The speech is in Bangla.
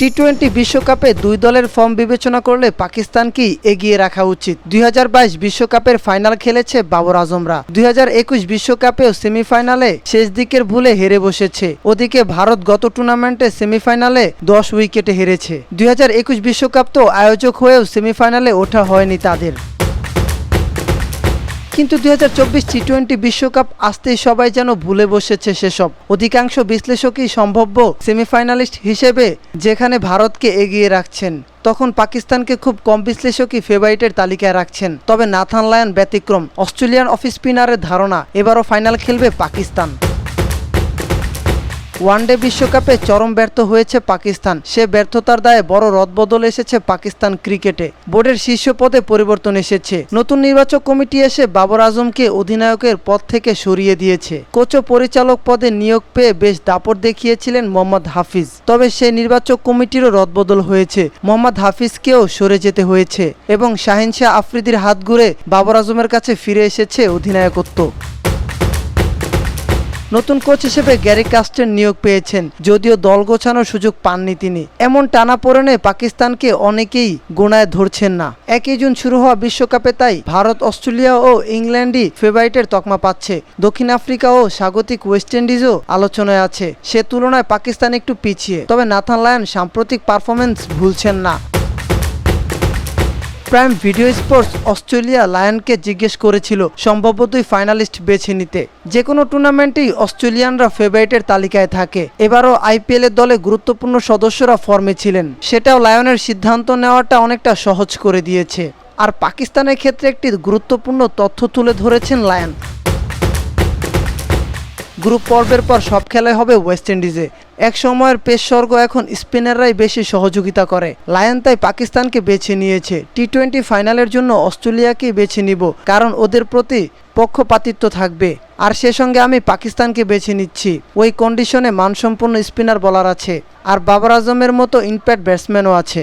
টি টোয়েন্টি বিশ্বকাপে দুই দলের ফর্ম বিবেচনা করলে পাকিস্তানকেই এগিয়ে রাখা উচিত? দুই বিশ্বকাপের ফাইনাল খেলেছে বাবর আজমরা। দুই বিশ্বকাপেও সেমিফাইনালে শেষ দিকের ভুলে হেরে বসেছে। ওদিকে ভারত গত টুর্নামেন্টে সেমিফাইনালে দশ উইকেটে হেরেছে। দুই বিশ্বকাপ তো আয়োজক হয়েও সেমিফাইনালে ওঠা হয়নি তাদের। কিন্তু দুই হাজার চব্বিশ টি টোয়েন্টি বিশ্বকাপ আসতেই সবাই যেন ভুলে বসেছে সেসব। অধিকাংশ বিশ্লেষকই সম্ভাব্য সেমিফাইনালিস্ট হিসেবে যেখানে ভারতকে এগিয়ে রাখছেন, তখন পাকিস্তানকে খুব কম বিশ্লেষকই ফেভারিটের তালিকায় রাখছেন। তবে নাথান লায়ন ব্যতিক্রম, অস্ট্রেলিয়ান অফ স্পিনারের ধারণা, এবারও ফাইনাল খেলবে পাকিস্তান। ওয়ানডে বিশ্বকাপে চরম ব্যর্থ হয়েছে পাকিস্তান। সে ব্যর্থতার দায়ে বড় রদবদল এসেছে পাকিস্তান ক্রিকেটে। বোর্ডের শীর্ষ পদে পরিবর্তন এসেছে। নতুন নির্বাচক কমিটি এসে বাবর আজমকে অধিনায়কের পদ থেকে সরিয়ে দিয়েছে। কোচ ও পরিচালক পদে নিয়োগ পেয়ে বেশ দাপট দেখিয়েছিলেন মোহাম্মদ হাফিজ। তবে সে নির্বাচক কমিটিরও রদবদল হয়েছে। মোহাম্মদ হাফিজকেও সরে যেতে হয়েছে এবং শাহিন শাহ আফ্রিদির হাত ঘুরে বাবর আজমের কাছে ফিরে এসেছে অধিনায়কত্ব। নতুন কোচ হিসেবে গ্যারি কাস্টের নিয়োগ পেয়েছেন, যদিও দল গোছানোর সুযোগ পাননি তিনি। এমন টানা পড়েনে পাকিস্তানকে অনেকেই গোনায় ধরছেন না। একই জুন শুরু হওয়া বিশ্বকাপে তাই ভারত, অস্ট্রেলিয়া ও ইংল্যান্ডই ফেভারিটের তকমা পাচ্ছে। দক্ষিণ আফ্রিকা ও স্বাগতিক ওয়েস্ট ইন্ডিজও আলোচনায় আছে। সে তুলনায় পাকিস্তান একটু পিছিয়ে। তবে নাথান লায়ন সাম্প্রতিক পারফরমেন্স ভুলছেন না। প্রাইম ভিডিও স্পোর্টস অস্ট্রেলিয়া লায়নকে জিজ্ঞেস করেছিল, সম্ভবতই ফাইনালিস্ট বেছে নিতে। যে কোনো টুর্নামেন্টেই অস্ট্রেলিয়ানরা ফেভারিটের তালিকায় থাকে। এবারও আইপিএল এর দলে গুরুত্বপূর্ণ সদস্যরা ফর্মে ছিলেন। সেটাও লায়নের সিদ্ধান্ত নেওয়াটা অনেকটা সহজ করে দিয়েছে। আর পাকিস্তানের ক্ষেত্রে একটি গুরুত্বপূর্ণ তথ্য তুলে ধরেছেন লায়ন। গ্রুপ পর্বের পর সব খেলাই হবে ওয়েস্ট ইন্ডিজে। এক সময়ের পেশ স্বর্গ এখন স্পিনাররাই বেশি সহযোগিতা করে। লায়ন তাই পাকিস্তানকে বেছে নিয়েছে। টি টোয়েন্টি ফাইনালের জন্য অস্ট্রেলিয়াকেই বেছে নিব, কারণ ওদের প্রতি পক্ষপাতিত্ব থাকবে। আর সে সঙ্গে আমি পাকিস্তানকে বেছে নিচ্ছি। ওই কন্ডিশনে মানসম্পন্ন স্পিনার বলার আছে। আর বাবর আজমের মতো ইনপ্যাক্ট ব্যাটসম্যানও আছে।